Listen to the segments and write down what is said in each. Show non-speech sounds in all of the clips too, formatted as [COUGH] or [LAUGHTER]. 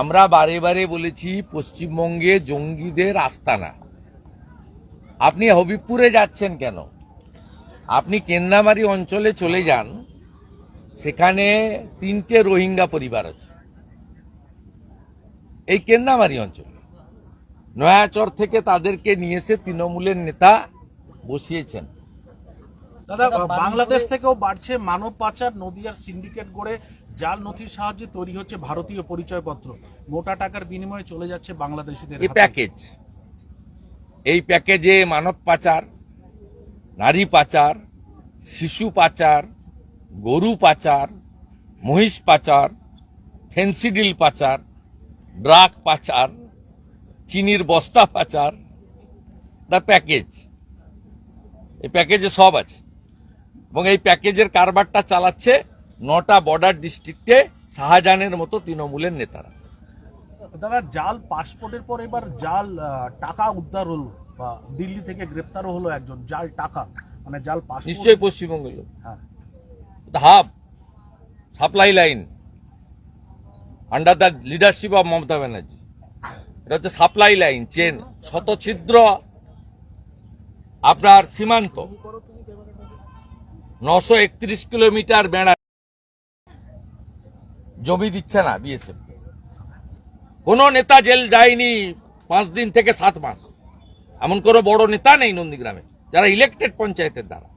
আমরা বারে বারে বলেছি, পশ্চিমবঙ্গে জঙ্গিদের আস্তানা। আপনি হবিবপুরে যাচ্ছেন কেন? আপনি কেন্দ্রামারি অঞ্চলে চলে যান, সেখানে তিনটে রোহিঙ্গা পরিবার আছে। এই কেন্দ্রামারি অঞ্চলে। নয়াচর থেকে তাদেরকে নিয়ে এসে তৃণমূলের নেতা বসিয়েছেন। দাদা, বাংলাদেশ থেকেও বাড়ছে মানব পাচার, নদিয়ার সিন্ডিকেট গড়ে জাল নথির সাহায্যে তৈরি হচ্ছে ভারতীয় পরিচয়পত্র। মোটা টাকার বিনিময়ে চলে যাচ্ছে বাংলাদেশিদের এই প্যাকেজ। এই প্যাকেজে মানব পাচার নারী পাচার শিশু পাচার গরু পাচার মহিষ পাচার ফেন্সিডিল পাচার ড্রাগ পাচার চিনির বস্তা পাচার দ্য প্যাকেজ। এই প্যাকেজে সব আছে। এবং এই প্যাকেজের কারবারটা চালাচ্ছে নটা বর্ডার ডিস্ট্রিক্টে শাহজাহানের মতো তৃণমূলের নেতারা। দাদা জাল পাসপোর্টের পর এবার জাল টাকা উদ্ধার হলো বা দিল্লি থেকে গ্রেপ্তারও হলো একজন জাল টাকা মানে জাল পাসপোর্ট নিশ্চয়ই পশ্চিমবঙ্গের লোক। হ্যাঁ। Hub supply line under the leadership of Mamata Banerjee এটা হচ্ছে সাপ্লাই লাইন চেন শত ছিদ্র আপনার সীমান্ত। নশো একত্রিশ কিলোমিটার বেড়া জমি দিচ্ছে না বিএসএফ কোন নেতা জেল যায়নি পাঁচ দিন থেকে সাত মাস। এমন কোনো বড় নেতা নেই নন্দীগ্রামে, যারা ইলেকটেড পঞ্চায়েতের দ্বারা।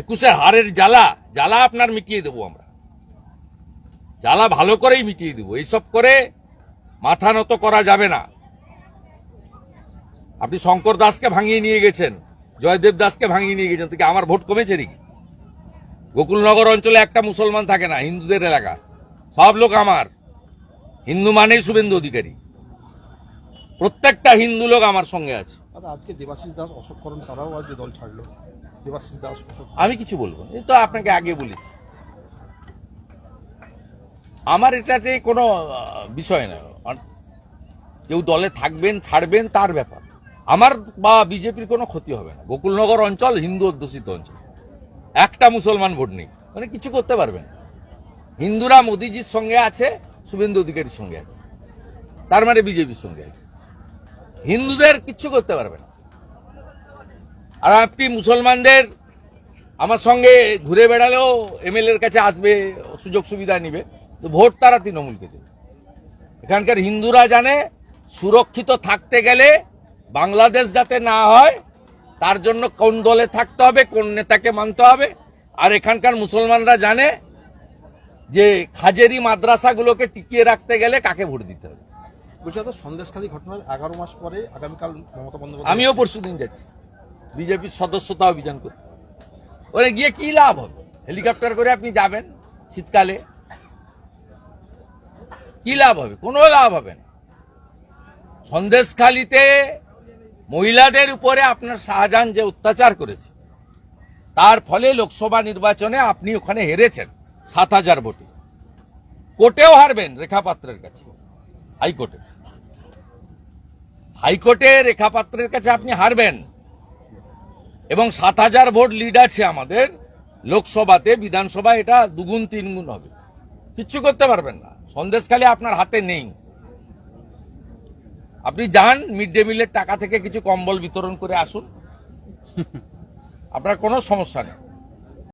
একুশের হারের জ্বালা জ্বালা আপনার মিটিয়ে দেবো আমরা। জ্বালা ভালো করেই মিটিয়ে দেবো, এইসব করে মাথা নত করা যাবে না। আপনি শঙ্কর দাসকে ভাঙিয়ে নিয়ে গেছেন, জয়দেব দাসকে ভাঙিয়ে নিয়ে গেছেন থেকে আমার ভোট কমেছে নাকি? গোকুলনগর অঞ্চলে একটা মুসলমান থাকে না হিন্দুদের এলাকা। সব লোক আমার। হিন্দু মানেই শুভেন্দু অধিকারী। প্রত্যেকটা হিন্দু লোক আমার সঙ্গে আছে। আজকে দেবাশিস দাস অশোক করণ তারাও আজকে দল ছাড়লো। দেবাশিস দাস আমি কিছু বলব। এই তো আপনাকে আগে বলেছি আমার এটাতে কোনো বিষয় না। কেউ দলে থাকবেন ছাড়বেন তার ব্যাপার। আমার বা বিজেপির কোনো ক্ষতি হবে না। গোকুলনগর অঞ্চল হিন্দু অধ্যুষিত অঞ্চল। একটা মুসলমান ভোট নেই মানে কিছু করতে পারবেন। হিন্দুরা মোদিজির সঙ্গে আছে, শুভেন্দু অধিকারীর সঙ্গে আছে। তার মানে বিজেপির সঙ্গে আছে। হিন্দুদের কিচ্ছু করতে পারবে না। আর আপনি মুসলমানদের আমার সঙ্গে ঘুরে বেড়ালেও এমএলএর কাছে আসবে, সুযোগ সুবিধা নিবে, তো ভোট তারা তৃণমূলকে দেবে। এখানকার হিন্দুরা জানে, সুরক্ষিত থাকতে গেলে বাংলাদেশ যাতে না হয় তার জন্য কোন দলে থাকতে হবে কোন নেতাকে মানতে হবে। আর এখানকার মুসলমানরা জানে যে খাজেরি মাদ্রাসাগুলোকে টিকিয়ে রাখতে গেলে কাকে ভোট দিতে হবে। বলছি দাদা সন্দেশখালী ঘটনার এগারো মাস পরে আগামীকাল মমতা বন্দ্যোপাধ্যায় আমিও পরশু দিন যাচ্ছি। বিজেপির সদস্যতা অভিযান করতে ওরে গিয়ে কি লাভ হবে? হেলিকপ্টার করে আপনি যাবেন শীতকালে। কি লাভ হবে? কোনো লাভ হবে না। সন্দেশখালিতে মহিলাদের উপরে আপনার শাহজাহান যে অত্যাচার করেছে, তার ফলে লোকসভা নির্বাচনে আপনি ওখানে হেরেছেন সাত হাজার ভোটে। কোর্টেও হারবেন রেখা পাত্রের কাছে, হাইকোর্টে। হাইকোর্টে রেখা পাত্রের কাছে আপনি হারবেন। এবং সাত হাজার ভোট লিড আছে আমাদের, লোকসভাতে বিধানসভা এটা দুগুণ তিনগুণ হবে। কিচ্ছু করতে পারবেন না। সন্দেশখালী আপনার হাতে নেই। আপনি যান মিড ডে মিলের টাকা থেকে কিছু কম্বল বিতরণ করে আসুন। [LAUGHS] আপনার কোনো সমস্যা নেই।